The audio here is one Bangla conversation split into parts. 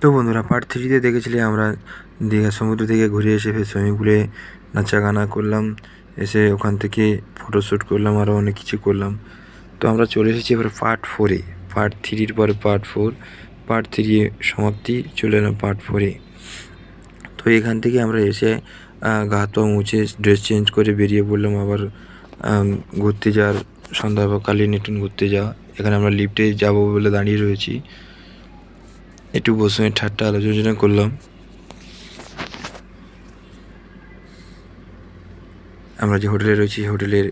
তো বন্ধুরা পার্ট থ্রিতে দেখেছিলি আমরা দীঘা সমুদ্র থেকে ঘুরে এসে ফের সুইমিং পুলে নাচা গানা করলাম, এসে ওখান থেকে ফটোশ্যুট করলাম আরও অনেক কিছু করলাম। তো আমরা চলে এসেছি এবার পার্ট ফোরে পার্ট থ্রির পরে পার্ট ফোর পার্ট থ্রি সমাপ্তি, চলে এলাম পার্ট ফোরে তো এখান থেকে আমরা এসে গা পা মুছে ড্রেস চেঞ্জ করে বেরিয়ে পড়লাম, আবার ঘুরতে যাওয়ার সন্ধ্যা বা কালী নেটুন ঘুরতে যাওয়া। এখানে আমরা লিফটে যাব বলে দাঁড়িয়ে রয়েছি। একটু বসে ঠাট্টা আলোচনা করলাম। আমরা যে হোটেলে রয়েছি, হোটেলের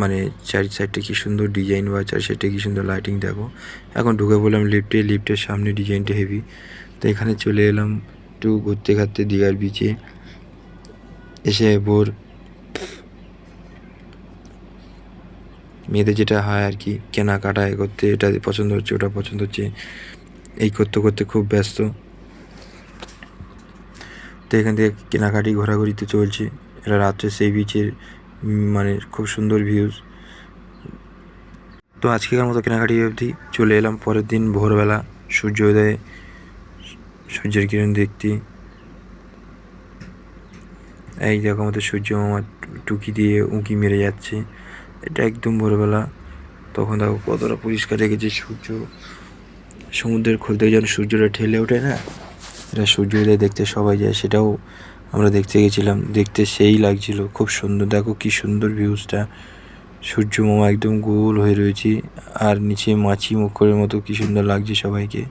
মানে চারি সাইডটা কি সুন্দর ডিজাইন বা চারি সাইডটা কি সুন্দর লাইটিং দেখো। এখন ঢুকে পড়লাম লিফটে, লিফটের সামনে ডিজাইনটা হেভি। তো এখানে চলে এলাম একটু ঘুরতে ঘাটতে দীঘার বিচে এসে ভোর মেয়েদের যেটা হয় আর কি, কেনাকাটা করতে, এটা পছন্দ হচ্ছে, ওটা পছন্দ হচ্ছে। এই করতে করতে খুব ব্যস্ত। তো এখান থেকে কেনাকাটি ঘোরাঘুরিতে চলছে। এটা রাত্রে সেই বিচের মানে খুব সুন্দর ভিউজ তো আজকেকার মতো কেনাকাটি অবধি চলে এলাম। পরের দিন ভোরবেলা সূর্যোদয়ে সূর্যের কিরণ দেখতে। এই দেখো আমাদের সূর্য মামা টুকি দিয়ে উঁকি মেরে যাচ্ছে। এটা একদম ভোরবেলা। তখন দেখো কতটা পরিষ্কার রেখেছে সূর্য। সমুদ্রের খোল থেকে যখন সূর্যটা ঠেলে ওঠে না, এটা সূর্যোদয় দেখতে সবাই যায়, সেটাও আমরা দেখতে গেছিলাম। দেখতে সেই লাগছিল, খুব সুন্দর। দেখো কি সুন্দর ভিউজটা সূর্য মামা একদম গোল হয়ে রয়েছে, আর নিচে মাছি মুখরের মতো কি সুন্দর লাগছে সবাইকে।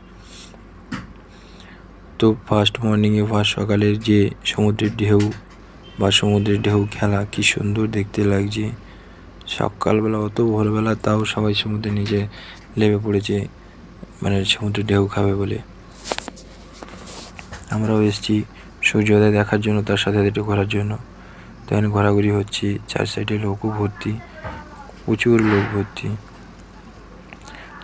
তো ফার্স্ট মর্নিংয়ে ফার্স্ট সকালের যে সমুদ্রের ঢেউ বা সমুদ্রের ঢেউ খেলা, কি সুন্দর দেখতে লাগছে। সকালবেলা অত ভোরবেলা তাও সবাই সমুদ্রে নিচে লেবে পড়েছে। মানে সমুদ্রের ঢেউ খাবে বলে। আমরাও এসেছি সূর্যোদয় দেখার জন্য, তার সাথে একটু ঘোরার জন্য। তখন ঘোরাঘুরি হচ্ছে, চার সাইডে লোকও ভর্তি, প্রচুর লোক ভর্তি।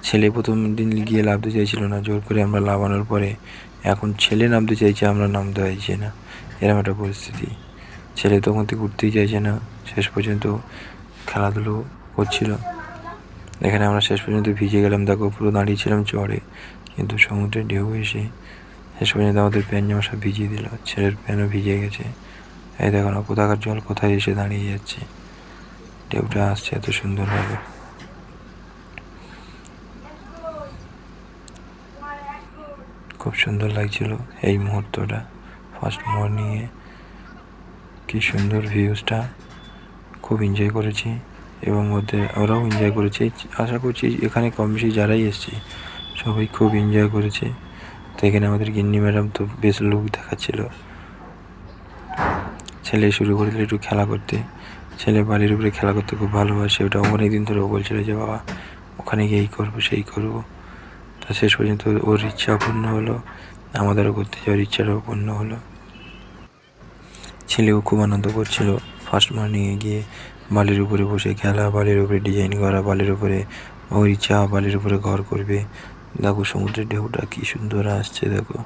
ছেলে প্রথম দিন গিয়ে নামতে চাইছিল না, জোর করে আমরা লাগানোর পরে। এখন ছেলে নামতে চাইছে, আমরা নামতে চাইছি না। এরকম একটা পরিস্থিতি। ছেলে তখন থেকে উঠতেই চাইছে না, শেষ পর্যন্ত খেলাধুলো করছিল। এখানে আমরা শেষ পর্যন্ত ভিজে গেলাম। দেখো, পুরো দাঁড়িয়েছিলাম চড়ে কিন্তু সমুদ্রের ঢেউ এসে শেষ পর্যন্ত আমাদের প্যান জামা সব ভিজিয়ে দিল। ছেলের প্যানও ভিজে গেছে। এই দেখো না, কোথাকার জল, কোথায় এসে দাঁড়িয়ে যাচ্ছে। ঢেউটা আসছে এত সুন্দরভাবে। খুব সুন্দর লাগছিল এই মুহূর্তটা ফার্স্ট মর্নিংয়ে কি সুন্দর ভিউজটা খুব এনজয় করেছি। এবং ওতে ওরাও এনজয় করেছে। আশা করছি এখানে কম বেশি যারাই এসছে, সবাই খুব এনজয় করেছে। তো এখানে আমাদের গিন্নি ম্যাডাম তো বেশ লোক দেখাচ্ছিল। ছেলে শুরু করে দিল একটু খেলা করতে। ছেলে বাড়ির উপরে খেলা করতে খুব ভালোবাসে। ওটা অনেক দিন ধরে ও বলছিল যে, বাবা, ওখানে গিয়ে এই করব, সেই করব। তা শেষ পর্যন্ত ওর ইচ্ছা পূর্ণ হলো। আমাদেরও ঘুরতে যাওয়ার ইচ্ছাটাও পূর্ণ হলো। ছেলেও খুব আনন্দ করছিল। ফার্স্ট মর্নিংয়ে গিয়ে বালির উপরে বসে খেলা, বালির উপরে ডিজাইন করা, বালির উপরে ওর ইচ্ছা বালির উপরে ঘর করবে। দেখো সমুদ্রের ঢেউটা কি সুন্দর আসছে, দেখো।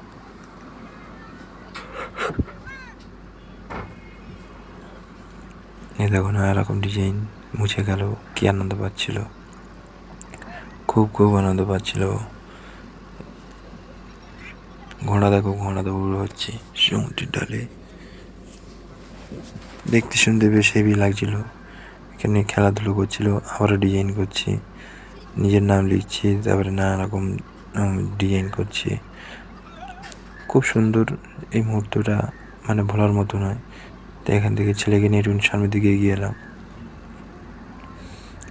এই দেখো না, এরকম ডিজাইন মুছে গেল। কি আনন্দ পাচ্ছিল। খুব খুব আনন্দ পাচ্ছিল। ঘোড়া দেখো, ঘোড়া দৌড় হচ্ছে সমুদ্রের ডালে। দেখতে শুনতে বেশ হেভি লাগছিল। এখানে খেলাধুলো করছিল, আবারও ডিজাইন করছি, নিজের নাম লিখছি, তারপরে নানা রকম ডিজাইন করছি। খুব সুন্দর এই মুহূর্তটা মানে ভোলার মতো নয়। তো এখান থেকে ছেলেকে নিয়ে একটু সামনের দিকে এগিয়ে এলাম।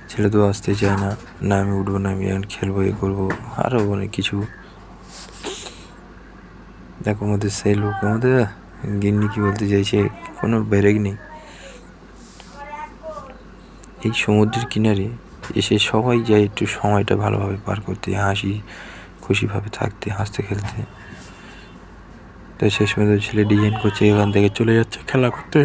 ছেলে তো আসতে চায় না না আমি উঠবো, না আমি এখন খেলব, এ করব, আরও অনেক কিছু। দেখো আমাদের সেই লোক, আমাদের গিন্নি কি বলতে চাইছে, কোনো ব্রেক নেই। এই সমুদ্রের কিনারে এসে সবাই যায় একটু সময়টা ভালোভাবে পার করতে, হাসি, খুশিভাবে থাকতে, হাসতে খেলতে। তো শেষ পর্যন্ত ছেলে ডিজাইন করছে, এখান থেকে চলে যাচ্ছে খেলা করতে।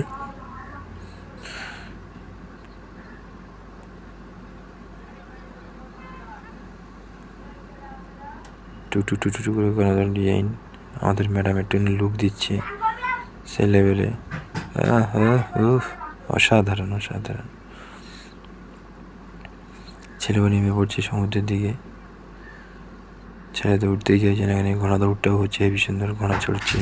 টুটু টুটু টু করে কোনো ধরনের ডিজাইন আমাদের ম্যাডাম একটু লুক দিচ্ছে সে লেভেলে অসাধারণ অসাধারণ। ছেলেও নেমে পড়ছে সমুদ্রের দিকে। ছেলে তো উঠতেই চাইছে না এখানে ঘোড়া দৌড়টাও হচ্ছে হেবি সুন্দর ঘোড়া চড়ছে।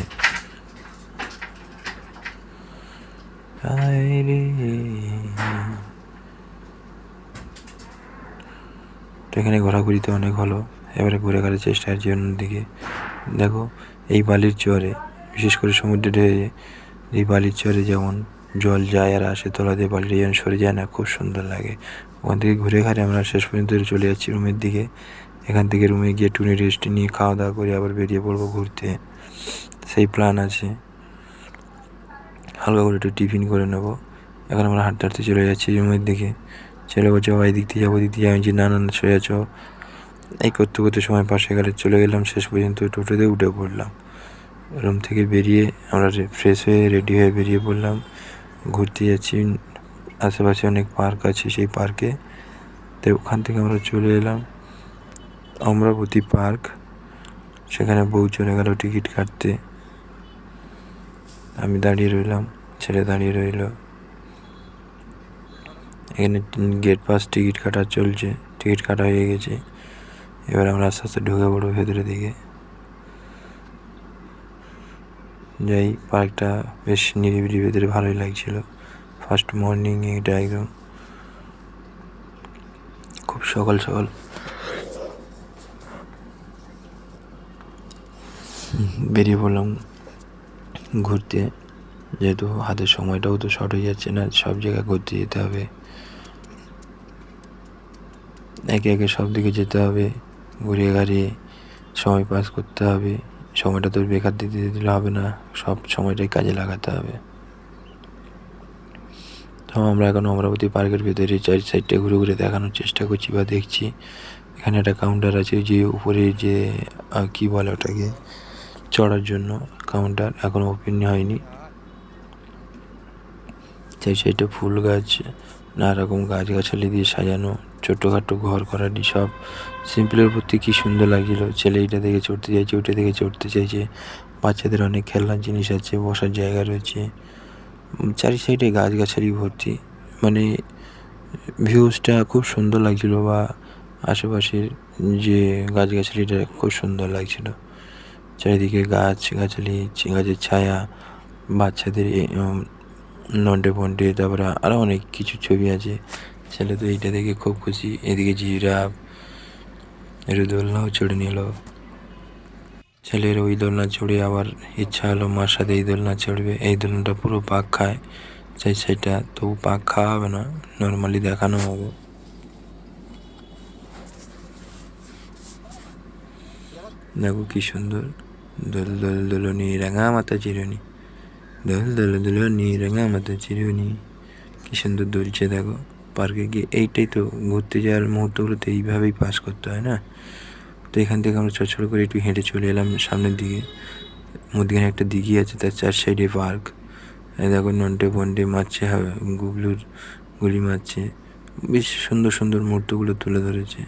তো এখানে ঘোরাঘুরিতে অনেক হলো। এবারে ঘুরে ঘাড়ে চেষ্টা আছে অন্যদিকে দেখো, এই বালির চরে, বিশেষ করে সমুদ্রে এই বালির চরে যেমন জল যায় আর আসে তলা দিয়ে বালিটা যেমন সরে যায় না, খুব সুন্দর লাগে। ওখান থেকে ঘুরে ঘাড়ে আমরা শেষ পর্যন্ত চলে যাচ্ছি রুমের দিকে। এখান থেকে রুমে গিয়ে টুনি রেস্ট নিয়ে খাওয়া দাওয়া করে আবার বেরিয়ে পড়ব ঘুরতে। সেই প্ল্যান আছে। হালকা করে একটু টিফিন করে নেব। এখন আমরা হাঁটতে হাঁটতে চলে যাচ্ছি রুমের দিকে। ছেলে বলছে বাবা দিক দিয়ে যাব দিয়ে আমি যে না না সরে আছো, এই করতে করতে সময় পাশে গেলে চলে গেলাম। শেষ পর্যন্ত টোটোতে উঠে পড়লাম। রুম থেকে বেরিয়ে আমরা ফ্রেশ হয়ে রেডি হয়ে বেরিয়ে পড়লাম। ঘুরতে যাচ্ছি। আশেপাশে অনেক পার্ক আছে সেই পার্কে। তো ওখান থেকে আমরা চলে এলাম অমরাবতী পার্ক। সেখানে বউ চলে গেল টিকিট কাটতে। আমি দাঁড়িয়ে রইলাম, ছেলে দাঁড়িয়ে রইল। এখানে গেট পাস টিকিট কাটা চলছে, টিকিট কাটা হয়ে গেছে। এবার আমরা আস্তে আস্তে ঢুকে পড়ব ভেতরের দিকে। যাই, পার্কটা বেশ নিরিবিলি ভেতরে ভালোই লাগছিল। ফার্স্ট মর্নিং এটা একদম খুব সকাল সকাল। বেরিয়ে পড়লাম ঘুরতে। যেহেতু হাতের সময়টাও তো শর্ট হয়ে যাচ্ছে না, সব জায়গায় ঘুরতে যেতে হবে। একে একে সব দিকে যেতে হবে। ঘুরিয়ে গাড়িয়ে সময় পাস করতে হবে। সময়টা তো বেকার দিতে দিলে হবে না, সব সময়টাই কাজে লাগাতে হবে। তো আমরা এখন অমরাবতী পার্কের ভেতরে চার সাইডটা ঘুরে ঘুরে দেখানোর চেষ্টা করছি বা দেখছি। এখানে একটা কাউন্টার আছে, যে উপরে যে কি বলে ওটাকে, চড়ার জন্য কাউন্টার এখনও ওপেন হয়নি। চাই সাইডে ফুল গাছ, নানা রকম গাছগাছালি দিয়ে সাজানো ছোটোখাটো ঘর করানি সব। সিম্পলের প্রতি কী সুন্দর লাগছিল। ছেলে এইটা দেখে চড়তে চাইছে ওইটা দেখে চড়তে চাইছে। বাচ্চাদের অনেক খেলনার জিনিস আছে, বসার জায়গা রয়েছে। চারি সাইডে গাছগাছালি ভর্তি। মানে ভিউজটা খুব সুন্দর লাগছিল বা আশেপাশের যে গাছগাছালিটা খুব সুন্দর লাগছিল। চারিদিকে গাছ গাছালি গাছের ছায়া, বাচ্চাদের নন্টে ফন্টে তারপরে আরও অনেক কিছু ছবি আছে। ছেলে তো এইটা দেখে খুব খুশি। এদিকে জিরাফ একটু দোলনাও চড়ে নিল। ছেলের ওই দোলনা চড়ে আবার ইচ্ছা হলো মার সাথে এই দোলনা চড়বে এই দোলনাটা পুরো পাক খায়। চাই সেটা, তবু পাক খাওয়া হবে না, নর্মালি দেখানো হবে। দেখো কি সুন্দর। দোল দোল দোলনি, রাঙা মাতা চিরুনি। দোল দোল দোলনি, রাঙা মাতা চিরুনি। কি সুন্দর দুলছে দেখো। পার্কে গিয়ে এইটাই তো ঘুরতে যাওয়ার মুহূর্তগুলোতে এইভাবেই পাস করতে হয় না? তো এখান থেকে আমরা ছোট করে একটু হেঁটে চলে এলাম সামনের দিকে। মধ্যখানে একটা দিঘি আছে, তার চার সাইডে পার্ক দেখো নন্টে ফন্টে মারছে গুগলুর গুলি মারছে। বেশ সুন্দর সুন্দর মুহূর্তগুলো তুলে ধরেছে।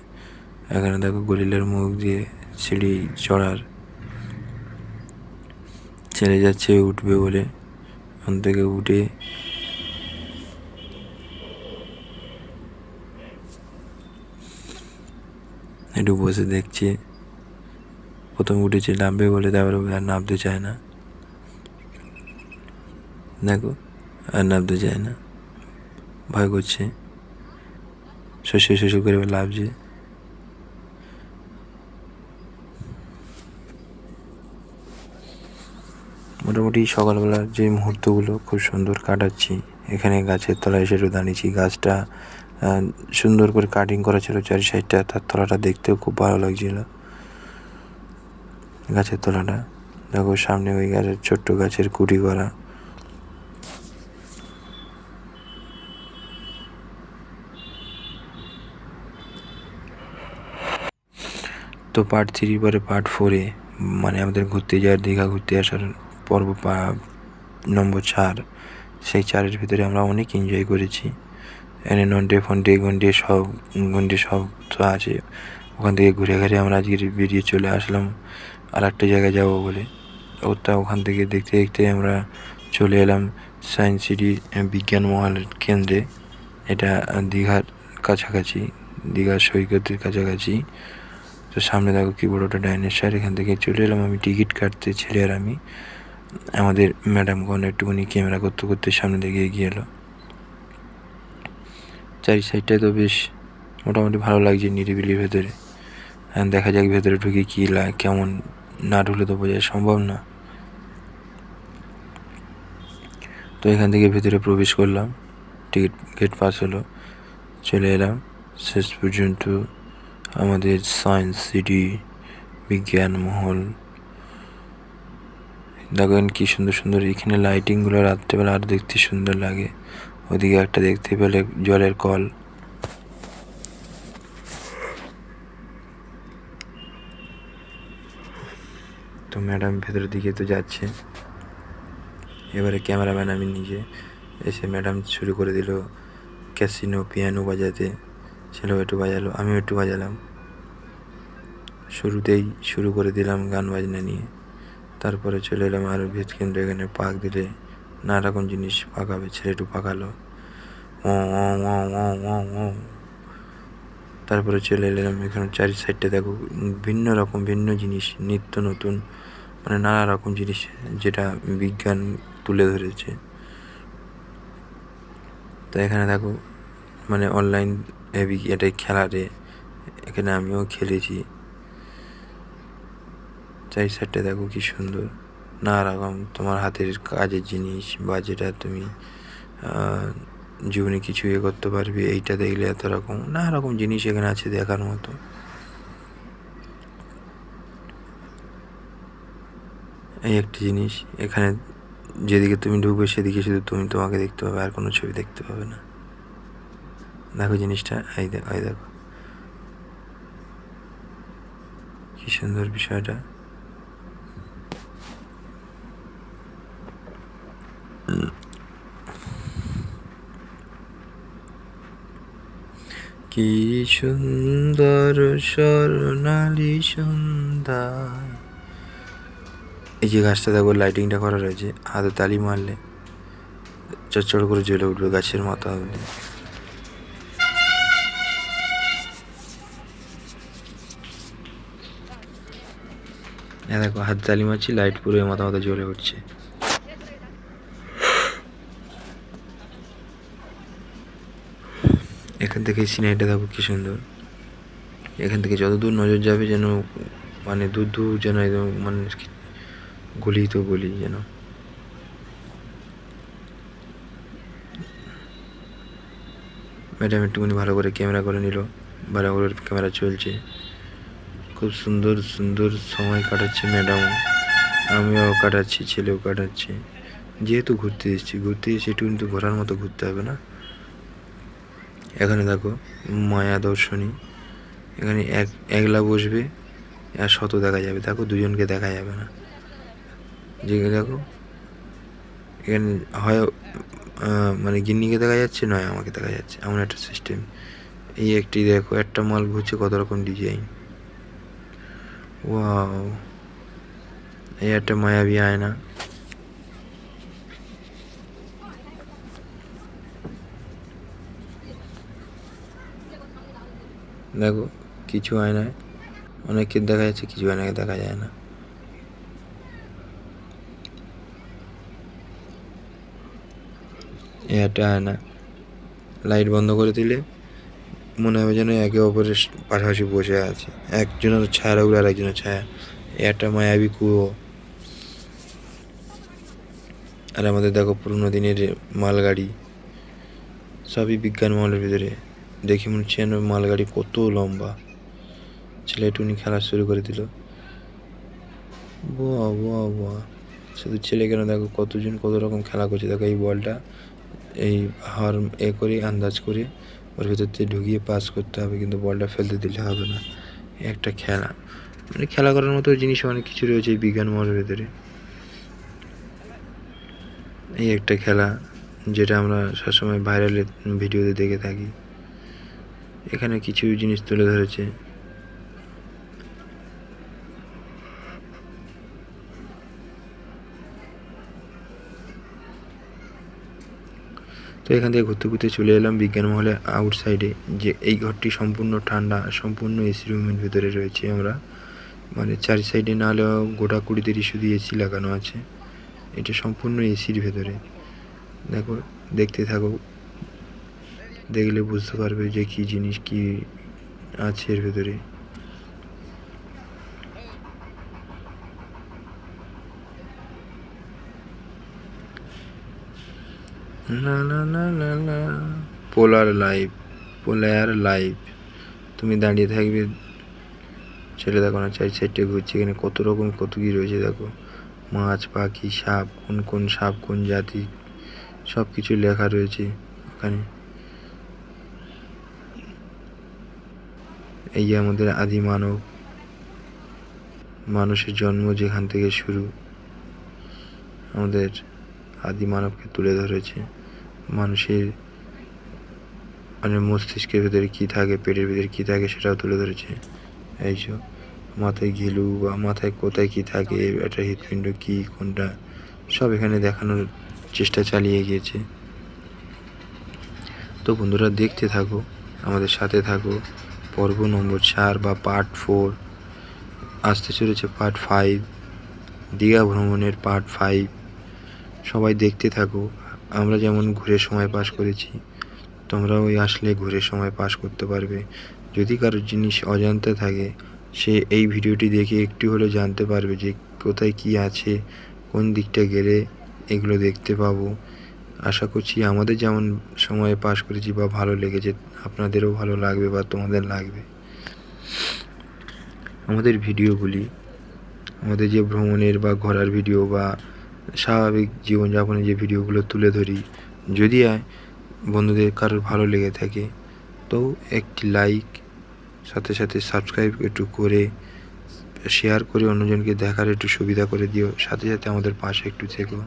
এখানে দেখো গরিলার মুখ দিয়ে সিঁড়ি চড়ার। ছেড়ে যাচ্ছে, উঠবে বলে। ওখান থেকে উঠে একটু বসে দেখছে। প্রথম উঠেছে, নামবে বলে তারপরে আর নামতে চায় না। দেখো, আর নামতে চায় না। ভয় করছে। শস্য শস্য করে লাভছে মোটামুটি সকালবেলার যে মুহূর্তগুলো খুব সুন্দর কাটাচ্ছি, এখানে গাছের তলায় এসে দাঁড়িয়েছি। গাছটা সুন্দর করে কাটিং করা ছিল চারি সাইডটা তার তলাটা দেখতেও খুব ভালো লাগছিল। গাছের তলাটা, দেখো সামনে ওই গাছের ছোট্ট গাছের কুটি করা তো পার্ট থ্রি পরে পার্ট ফোরে মানে আমাদের ঘুরতে যাওয়ার, দীঘা ঘুরতে আসার পর্ব নম্বর চার, সেই চারের ভিতরে আমরা অনেক এনজয় করেছি। এখানে নন্টে ফন্টে গন্ডে সব গন্ডে সব তো আছে। ওখান থেকে ঘুরে ঘুরে আমরা আজকে বেরিয়ে চলে আসলাম। আর একটা জায়গায় যাব বলে। ওটা ওখান থেকে দেখতে দেখতে আমরা চলে এলাম সায়েন্স সিটি বিজ্ঞান মহল কেন্দ্রে। এটা দীঘার কাছাকাছি, দীঘার সৈকতের কাছাকাছি। তো সামনে দেখো কি বড় একটা ডাইনোসর, এখান থেকে চলে এলাম আমি। টিকিট কাটতে ছেলে আর আমি। আমাদের ম্যাডামগণ একটুখানি ক্যামেরা করতে করতে সামনে দিকে এগিয়ে এলো। চারি সাইডটাই তো বেশ মোটামুটি ভালো লাগছে নিরিবিলির ভেতরে। দেখা যাক ভেতরে ঢুকে কী লাগে কেমন না ঢুকলে তো বোঝা সম্ভব না। তো এখান থেকে ভেতরে প্রবেশ করলাম। টিকিট গেট পাস হলো। চলে এলাম। শেষ পর্যন্ত আমাদের সায়েন্স সিটি বিজ্ঞান মহল। দেখেন কি সুন্দর সুন্দর এখানে লাইটিংগুলো রাত্রেবেলা আরও দেখতে সুন্দর লাগে। ওদিকে একটা দেখতে পেলে জলের কল। তো ম্যাডাম ভেতরের দিকে তো যাচ্ছে। এবারে ক্যামেরাম্যান আমি নিজে এসে ম্যাডাম শুরু করে দিল ক্যাসিনো পিয়ানো বাজাতে। ছেলেও একটু বাজালো, আমিও একটু বাজালাম। শুরুতেই শুরু করে দিলাম গান বাজনা নিয়ে। তারপরে চলে এলাম আরও ভেজ কেন্দ্র এখানে পাক দিলে নানা রকম জিনিস পাকাবে ছেলে একটু পাকালো ও ও তারপরে চলে এলাম এখানে চারি সাইডটা দেখো, ভিন্ন রকম, ভিন্ন জিনিস, নিত্য নতুন মানে নানা রকম জিনিস যেটা বিজ্ঞান তুলে ধরেছে। তো এখানে দেখো মানে অনলাইন এটাই খেলারে এখানে আমিও খেলেছি। চারি সাইডটা দেখো কি সুন্দর। নানা রকম তোমার হাতের কাজের জিনিস বা যেটা তুমি জীবনে কিছু ইয়ে করতে পারবে, এইটা দেখলে এত রকম, নানা রকম জিনিস এখানে আছে দেখার মতো। এই একটি জিনিস, এখানে যেদিকে তুমি ঢুকবে সেদিকে শুধু তুমি তোমাকে দেখতে পাবে, আর কোনো ছবি দেখতে পাবে না। দেখো জিনিসটা, এই দেখো এই দেখো। কি সুন্দর বিষয়টা। কি সুন্দর স্বর্ণালী সন্ধ্যা। এই যে গাছটা দেখো লাইটিংটা করা রয়েছে, হাতে তালি মারলে চচ্চড় করে জ্বলে উঠবে গাছের মাথা অবধি। দেখো, হাত তালি মারছি লাইট পুরো মাথা মাথা জ্বলে উঠছে। এখান থেকে সিনারিটা দেখো কি সুন্দর। এখান থেকে যত দূর নজর যাবে যেন মানে দূর দূর যেন একদম মানে গলি তো গলি যেন। ম্যাডাম একটুখানি ভালো করে ক্যামেরা করে নিল। ভালো করে ক্যামেরা চলছে। খুব সুন্দর সুন্দর সময় কাটাচ্ছে ম্যাডাম। আমিও কাটাচ্ছি, ছেলেও কাটাচ্ছে। যেহেতু ঘুরতে এসেছি, ঘুরতে এসে একটু কিন্তু ঘোরার মতো ঘুরতে হবে না? এখানে দেখো মায়া দর্শনী, এখানে এক, একলা বসবে আর শত দেখা যাবে। দেখো দুজনকে দেখা যাবে না। যে দেখো, এখানে হয় মানে গিন্নিকে দেখা যাচ্ছে, নয় আমাকে দেখা যাচ্ছে। এমন একটা সিস্টেম এই একটি দেখো, একটা মাল ঘুরছে কত রকম ডিজাইন ওয়াও এই একটা মায়াবী আয়না। দেখো, কিছু আয়নায় অনেককে দেখা যাচ্ছে, কিছু আয়নাকে দেখা যায় না। এ একটা আয়না লাইট বন্ধ করে দিলে মনে হবে যেন একে অপরের পাশাপাশি বসে আছে। একজনের ছায়া উড়ে আর একজনের ছায়া। একটা মায়াবী কুয়ো। আর আমাদের দেখো পুরোনো দিনের মালগাড়ি। সবই বিজ্ঞান মহলের ভিতরে। দেখি মনে হচ্ছে যেন মালগাড়ি কত লম্বা। ছেলে টুনি খেলা শুরু করে দিল। বোয়া বোয়া বোয়া শুধু ছেলে কেন? দেখো কতজন কত রকম খেলা করছে। দেখো এই বলটা, এই হার এ করে, আন্দাজ করে ওর ভেতর থেকে ঢুকিয়ে পাস করতে হবে। কিন্তু বলটা ফেলতে দিলে হবে না। একটা খেলা। মানে খেলা করার মতো জিনিস অনেক কিছু রয়েছে বিজ্ঞান মহলের ভেতরে। এই একটা খেলা যেটা আমরা সবসময় ভাইরালের ভিডিওতে দেখে থাকি। এখানে কিছু জিনিস তুলে ধরেছে। তো এখান থেকে ঘুরতে ঘুরতে চলে এলাম বিজ্ঞান মহলের আউটসাইডে যে এই ঘরটি সম্পূর্ণ ঠান্ডা, সম্পূর্ণ এসি রুমের ভিতরে রয়েছে আমরা। মানে চারি সাইডে না হলেও গোটা কুড়িতে শুধু এসি লাগানো আছে। এটা সম্পূর্ণ এসির ভেতরে। দেখো, দেখতে থাকো দেখলে বুঝতে পারবে যে কি জিনিস কি আছে এর ভেতরে। না না না না না। পোলার লাইফ পোলার লাইফ তুমি দাঁড়িয়ে থাকবে, ছেলে দেখো না চাই সাইডে ঘুরছে, এখানে কত রকম কত কী রয়েছে দেখো। মাছ, পাখি, সাপ, কোন কোন সাপ, কোন জাতি সব কিছু লেখা রয়েছে ওখানে। এই আমাদের আদি মানব, মানুষের জন্ম যেখান থেকে শুরু, আমাদের আদি মানবকে তুলে ধরেছে। মানুষের মানে মস্তিষ্কের ভেতরে কী থাকে, পেটের ভেতরে কী থাকে সেটাও তুলে ধরেছে। এইসব মাথায় ঘিলু বা মাথায় কোথায় কী থাকে একটা হৃৎপিণ্ড কী, কোনটা, সব এখানে দেখানোর চেষ্টা চালিয়ে গিয়েছে। তো বন্ধুরা দেখতে থাকো, আমাদের সাথে থাকো। পর্ব নম্বর চার বা পার্ট ফোর আসতে চলেছে পার্ট ফাইভ দীঘা ভ্রমণের পার্ট ফাইভ সবাই দেখতে থাকো, আমরা যেমন ঘুরে সময় পাস করেছি, তোমরাও ওই আসলে ঘুরে সময় পাস করতে পারবে। যদি কারোর জিনিস অজান্তে থাকে, সে এই ভিডিওটি দেখে একটু হলেও জানতে পারবে যে কোথায় কি আছে, কোন দিকটা গেলে এগুলো দেখতে পাবো। আশা করছি আমাদের যেমন সময় পাস করেছি বা ভালো লেগেছে, আপনাদেরও ভালো লাগবে বা তোমাদের লাগবে। আমাদের ভিডিওগুলি, আমাদের যে ভ্রমণের বা ঘোরার ভিডিও বা স্বাভাবিক জীবনযাপনের যে ভিডিওগুলো তুলে ধরি, যদি বন্ধুদের কারোর ভালো লেগে থাকে, তো একটি লাইক সাথে সাথে সাবস্ক্রাইব একটু করে শেয়ার করে অন্যজনকে দেখার একটু সুবিধা করে দিও, সাথে সাথে আমাদের পাশে একটু থেকো।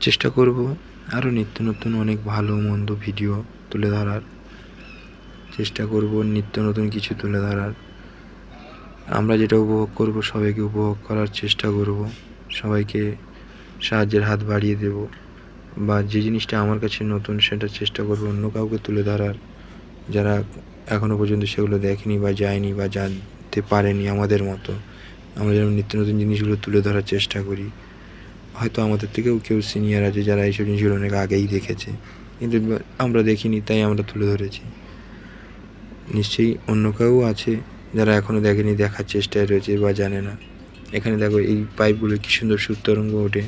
চেষ্টা করব আরও নিত্য নতুন অনেক ভালো মন্দ ভিডিও তুলে ধরার। চেষ্টা করব নিত্য নতুন কিছু তুলে ধরার। আমরা যেটা উপভোগ করব, সবাইকে উপভোগ করার চেষ্টা করব। সবাইকে সাহায্যের হাত বাড়িয়ে দেব বা যে জিনিসটা আমার কাছে নতুন সেটা চেষ্টা করব অন্য কাউকে তুলে ধরার। যারা এখনও পর্যন্ত সেগুলো দেখেনি বা যায়নি বা জানতে পারেনি আমাদের মতো, আমরা যেমন নিত্য নতুন জিনিসগুলো তুলে ধরার চেষ্টা করি। হয়তো আমাদের থেকেও কেউ সিনিয়র আছে যারা এইসব জিনিসগুলো অনেক আগেই দেখেছে। কিন্তু আমরা দেখিনি, তাই আমরা তুলে ধরেছি। নিশ্চয়ই অন্য কেউ আছে যারা এখনও দেখেনি, দেখার চেষ্টায় রয়েছে বা জানে না। এখানে দেখো এই পাইপগুলো কী সুন্দর সুতরঙ্গ ওঠে।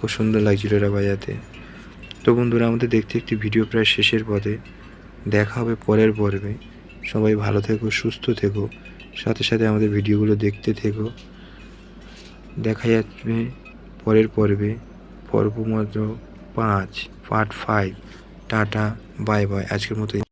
খুব সুন্দর লাগছিল এটা বাজাতে। তো বন্ধুরা, আমাদের দেখতে একটি ভিডিও প্রায় শেষের পথে। দেখা হবে পরের পর্বে। সবাই ভালো থেকো, সুস্থ থেকো। সাথে সাথে আমাদের ভিডিওগুলো দেখতে থেকো। দেখা যাচ্ছে পরের পর্বে পর্ব মাত্র পাঁচ part five tata bye bye আজকের মতো